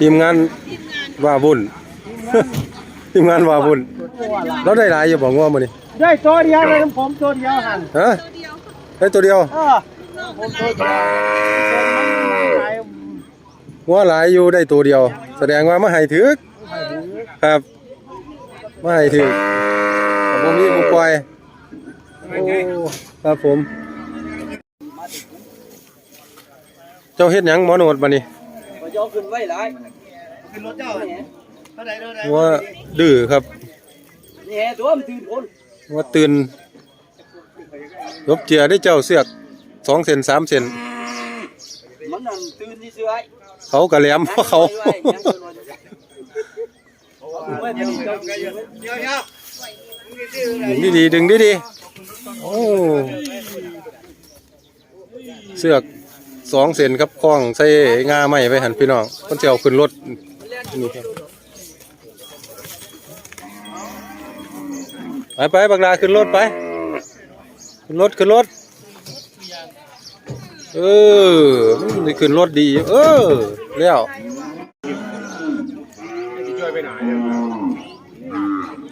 ทีมงานว่าบุญทีมงานว่าบุญเราได้หลายอยู่บ่งัวมื้อนี้ได้ตัวเดียวเลยผมตัวเดียวหันฮะได้ตัวเดียวเออผมตัวเดียวหลายงัวหลายอยู่ได้ตัวเดียว แสดงว่ามาให้ถึกครับมาให้ถึกบ่มีผู้ปล่อยโอ้ครับผม เจ้าเฮ็ดหยังหมอโนดบัดนี้ มาโยกขึ้นไว้หลายขึ้นรถเจ้าเท่าไหร่เท่าไหร่ว่าดื้อครับนี่แหตัวมันตื่นคนว่าตื่นยบเจียได้เจ้าเสือกสองเซนสามเซนมันนั่นตื่นที่เสื้อเขากระแหลมเพราะเขาดึงดีดีๆดึงดีดีๆโอ้เสือก สองเซนครับคล้องใส่งาไม้ไปหันพี่น้องคนเสียวขึ้นรถนี่ครับไปไปบักลาขึ้นรถไป ขึ้นรถขึ้นรถเออมันได้ขึ้นรถดี เออแล้ว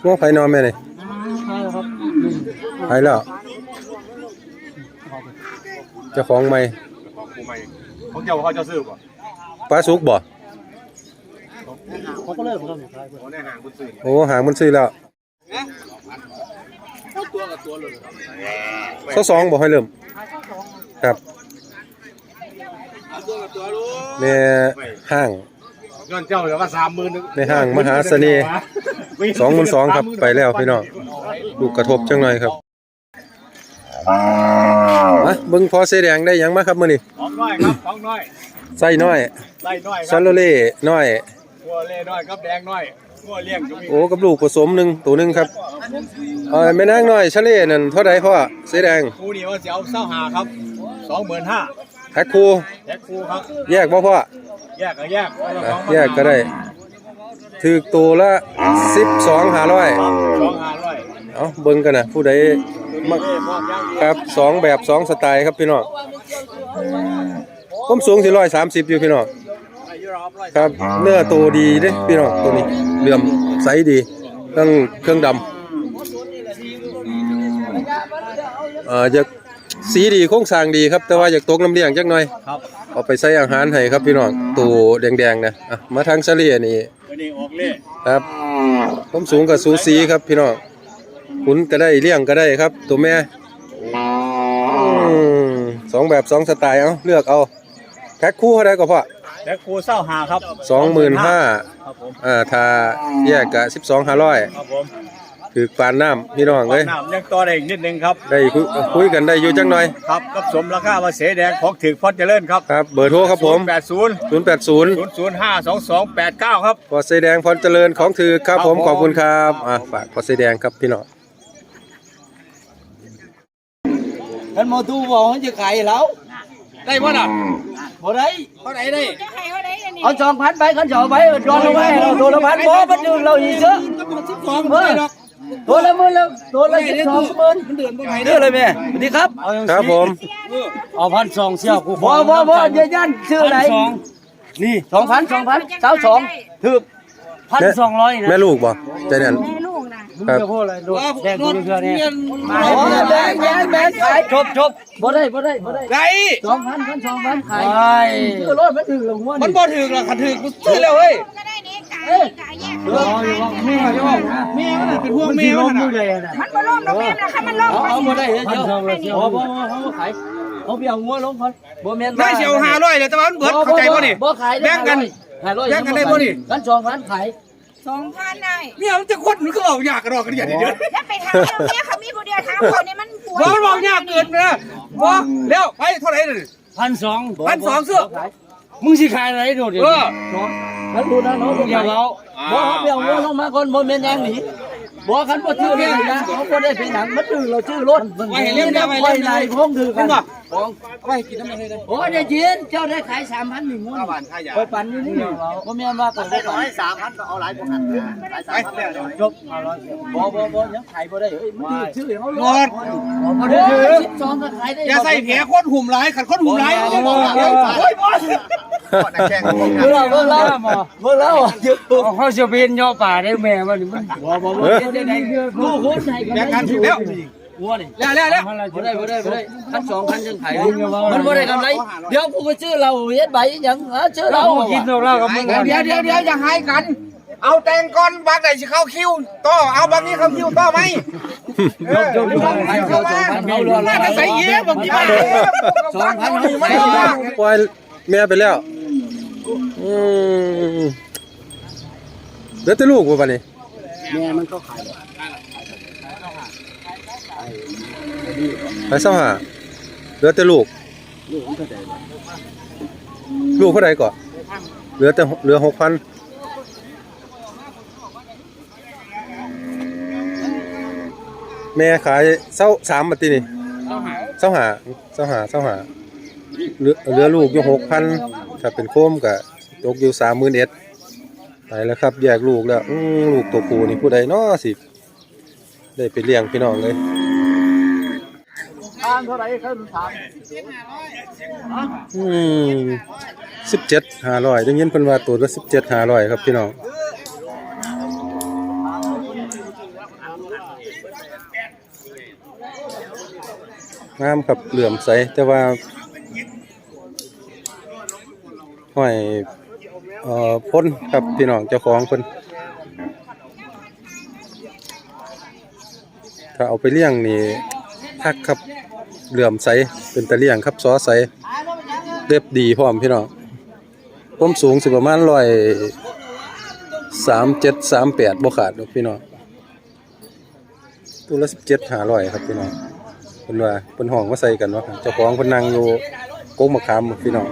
ง่วงไผนอนไหมนี่ไผแล้วเจ้าของไหม กูไม่ของเจ้าเขาจะซื้อป่ะปลาสุกบ่ เขาก็เลิกผมทำสุดท้ายของในห้างคุณซื้อโอ้หางมันซื้อแล้วตัวกับตัวเลยข้อสองบ่ให้เริ่ม ครับตัวกับตัวรู้แม่ห้าง ย้อนเจ้าเหลือว่าสามหมื่นในห้างมหาเสน่ห์ สองหมื่นสองครับไปแล้วพี่น้อง ลูกกระทบจังหน่อยครับ มาเบิ่งพอเสอแดงได้หยังมาครับมื้อนี้ของน้อยครับของน้อยไส้น้อยไล่น้อยคซารับโลเล่น้อยงัวเล่น้อยครับแดงน้อยงัวเลี้ยงอยู่มีโอ้กับลูกผสมหนึ่งตัวหนึ่งครับเออแม่นางน้อยชะเล่นั่นเท่าใดพ่อเสอแดงกูนี่ว่าจะเอาเศร้าหาครับสองหมื่นห้าแพ็คคูแยกคูครับ แยกบ่พ่อแยกก็แยกอะแยกก็ได้ถือตัวละสิบสองหาร้อยครับสองห้าร้อยเอาเบิ่งกันนะผู้ใด มักเล่พอกย่างเดียวครับสองแบบสองสไตล์ครับพี่น้องผมสูงสี่ร้อยสามสิบอยู่พี่น้องอายุเราร้อยครับเนื้อตัวดีเด้พี่น้องตัวนี้เหลื่อมใสดีเครื่องเครื่องดำเอ่ออยากสีดีโครงสร้างดีครับ แต่ว่าอยากตกน้ำเลี้ยงจักหน่อยครับเอาไปใส่อาหารให้ครับพี่น้องตัวแดงๆนะอะมาทางเฉลี่ยนี่วันนี้ออกเล่ครับผมสูงกับสูสีครับพี่น้อง ขุนก็ได้เลี้ยงก็ได้ครับ ตัวแม่อืมสองแบบสองสไตล์เอาเลือกเอาแพ็คคู่เท่าไรก็พอแยกคูเศร้าหาครับสองหมื่นห้าครับผมอ่าถ้าแยกกะสิบสองห้าร้อยครับผมถือปานน้ำพี่น้องเลยน้ำยังต่อได้อีกนิดนึงครับ ได้คุยคุยกันได้อยู่จังหน่อย ครับกับสมราคาว่าเสแดงของถือพอดเจริญครับครับ เบอร์โทรครับผมแปดศูนย์ศูนย์แปดศูนย์ศูนย์ศูนย์ห้าสองสองแปดเก้าครับพอเสอแดงพรเจริญของถือครับผมครับผมขอบคุณครับอะฝากพอเสอแดงครับพี่น้อง ท่านหมอตูบอกว่าจะขายแล้วได้ป่ะล่ะบ่ได้เท่าไหร่ได้จะให้เขาได้อันนี้เอาสองพันไปขันสองไปโดนลงไปเราโดนละพันบ่มันดึงเราอีกเยอะสองไม่ได้หรอกตัวละหมื่นแล้วตัวละสิบสองหมื่นเดือนบ่ไหนเด้อเลยแม่สวัสดีครับครับผมเอาพันสองเสี่ยวกูบ่บ่บ่เดี๋ยวยันชื่ออะไรสองนี่สองพันสองพันสาวสองถือพันสองร้อยนะแม่ลูกบ่ใจแน่นแม่ลูกนะมึงครับจะพูดอะไรดูแดงกูเพื่อนเนี่ยโอ้ยแบงแบงแบงขายจบจบบ่ได้บ่ได้บ่ได้ได้สองพันพันสองพันขายไอ้ชื่อรถมันถือลงหัวมันนี่บ่ถึงหรอกขันถึงกูซื้อแล้วเว้ยก็ได้นี่กายกายแยกรออยู่ว่าแม่จะว่าแม่มันน่ะเป็นพวกมันแม่ที่ลมันมน่ะอยู่เลยนะมันบ่ล่มดอกแม่นะคะมันล่มเอาเอาบ่ได้เดี๋ยวพันเดี๋ยวสองร้อยเสี่ยวบ่บ่บ่เขาบ่ขายเขาไปเอางัวลงพันบ่แม่นได้เสียวห้าร้อยเลยแต่ว่ามันเบิดเข้าใจป่ะนี่บ่ขายแบ่งกันห้าร้อยแบ่งกันได้บ่นี่กันสองพันขาย สองพันได้เนี่ยมันจะคดมันก็บอกยากกระดอกกระเดียดเดี๋ยวแล้วไปทางเมียเขามีผู้เดียวทางคนนี่มันปวดบอกบอกยากเกินนะบอกแล้วไปเท่าไหร่เลยพันสองพันสองเสื้อมึงสิขายอะไรโดดเดี๋ยวเออมันดูนะน้องเดี๋ยวเราบ่เขาไปเอางัวลงมาก่อนบ่แม่นยังหนี บ่คันบ่ชื่อเลยนะเขาบ่ได้เป็นหนังมันชื่อเราชื่อรถไปเห็นเล่มเดียวไปไปเล่มไหนเดียวพ้องถือกันของไปกินน้ำมันเลยโอ้ยได้ยินเจ้าได้ขาย3,000หนึ่งงัวข้าวหวานข้าวยาไปปั่นอยู่นี่บ่แม่นว่าแต่ได้ขายสามพันเอาหลายกว่าหันไปแล้วจบบ่บ่บ่ยังขายบ่ได้เอ้ยมันชื่อเขารอดบ่ได้12ก็ขายได้อย่าใส่แผลคนหุ่มร้ายขัดคนหุ่มร้ายไม่ได้บอกเลยโอ้ยบอส ก่อนนะแข่งเมื่อเราเมื่อเราเมื่อเราอยู่เอาเขาจะเป็นย่อป่าได้แม่มันมันบ่บ่บ่เดี๋ยวๆลูกคนให้แข่งกันถึงแล้ววัวนี่แล้วแล้วแล้วบ่ได้บ่ได้บ่ได้คันสองคันจังไผมันบ่ได้กำไรเดี๋ยวกูไปซื้อเราเฮ็ดใบหยังหาซื้อเราเรากินเราเรากับมึงเดี๋ยวเดี๋ยวเดี๋ยวอย่าให้กัน เอาแตงก่อนบางไหนสิเข้าคิวต่อเอาบางนี้เข้าคิวต่อไหมยกยกยกให้เขาสองพันเขารอน่าจะใส่เยี่ยบางทีไม่สองพันเขาไม่ปล่อยแม่ไปแล้ว อืมเหลือแต่ลูกบ่บัดนี้แม่มันก็ขายไปเศร้าหาเหลือแต่ลูก ลูกมันก็ได้ลูกเท่าไหร่ก่อนเหลือแต่เหลือหกพันแม่ขายเศร้าสามบาทนี่เศร้าหาเศร้าหาเศร้าหาเหลือเหลือลูกอยู่หกพันถ้าเป็นโคมก็ ตกอยู่สามหมื่นเอ็ดไปแล้วครับ แยกลูกแล้วอือลูกตัวผู้นี่ผู้ใดน้อสิ ได้ไปเลี้ยงพี่น้องเลยทางเท่าไหร่เขาถามอืมสิบเจ็ดห้าร้อยได้ยินเพิ่นว่าตัวละสิบเจ็ดห้าร้อยครับพี่น้องงามครับเหลื่อมใสแต่ว่าห้อย เอ่อพ้นครับพี่น้องเจ้าของเพิ่นถ้าเอาไปเลี้ยงนี่คักครับเหลื่อมใสเป็นตะเลี้ยงครับซอใสเรียบดีพร้อมพี่น้องผมสูงสิประมาณร้อยสามเจ็ดสามแปดบ่ขาดดอกพี่น้องตัวละสิบเจ็ดหาร้อยครับพี่น้องเพิ่นว่าเพิ่นห้องมาใส่กันเนาะเจ้าของเพิ่นนั่งอยู่โก๊กมะขามพี่น้อง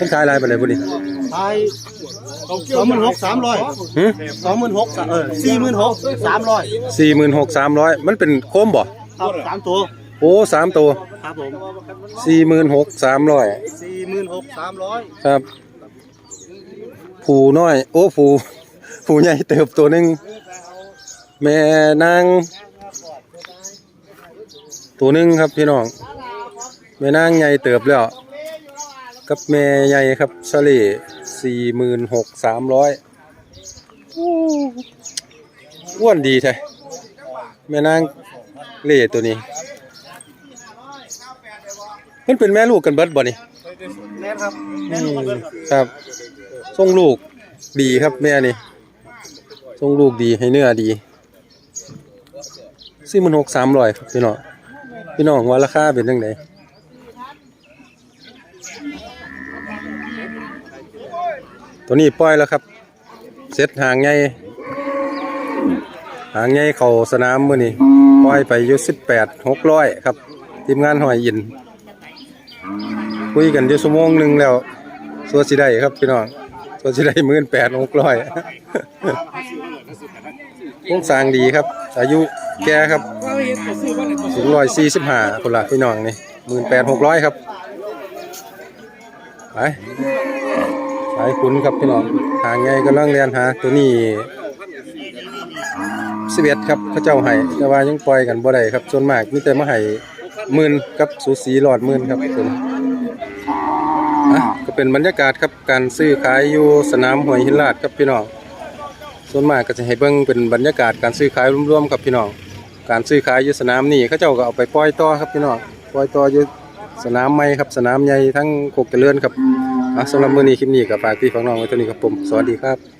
เพิ่นขายอะไรไปเลยบุนี่ไทยสองหมื่นหกสามร้อยหืสองหมื่นหกเออสี่หมื่นหกสามร้อยสี่หมื่นหกสามร้อยมันเป็นโคมบ่ ครับสามตัวโอ้สามตัวครับผมสี่หมื่นหกสามร้อยสี่หมื่นหกสามร้อยครับ ผูน้อย โอ้ผูผูใหญ่เติบตัวหนึ่งแม่นางตัวหนึ่งครับพี่น้องแม่นางใหญ่เติบแล้ว กับแม่ใหญ่ครับเฉลี่ยสี่หมื่นหกสามร้อยอ้วนดีแท้แม่นางเล่ตัวนี้มันเป็นแม่ลูกกันเบิดบ่นี่แม่ครับอืมครับทรงลูกดีครับแม่นี่ทรงลูกดีให้เนื้อดีสี่หมันหกสามร้อยครับพี่น้องพี่น้องว่าราคาเป็นยังไง ตัวนี้ปล่อยแล้วครับเซ็ตหางใหญ่หางใหญ่เข้าสนามมือนี้ปล่อยไปยู่สิบแปดหกร้อยครับ ทีมงานหอยอิน คุยกันอยู่ชั่วโมงหนึ่งแล้วสัวสิได้ครับพี่น้องสัวสิได้หมื่นแปดหกร้อยโครงสางดีครับ อายุแก่ครับสูงร้อยสี่สิบห้าคนละพี่น้องนี่หมื่นแปดหกร้อยครับไป สายคุณครับพี่น้องหางไงกำลังเรียนหาตัวนี้สิบเอ็ดครับเขาเจ้าให้แต่ว่ายังปล่อยกันบ่ได้ครับส่วนมากมีแต่มาให้หมื่นกับสูสีหลอดหมื่นครับผมอะก็เป็นบรรยากาศครับการซื้อขายอยู่สนามหวยหินลาดครับพี่น้องส่วนมากก็จะให้เบิ่งเป็นบรรยากาศการซื้อขายร่วมๆครับพี่น้องการซื้อขายอยู่สนามนี่เขาเจ้าก็เอาไปปล่อยต่อครับพี่น้องปล่อยต่ออยู่ สนามใหม่ครับสนามใหญ่ทั้งโคกเจริญครับสำหรับมื้อนี้คลิปนี้ก็ฝากพี่ฝากน้องไว้เท่านี้ครับผมสวัสดีครับ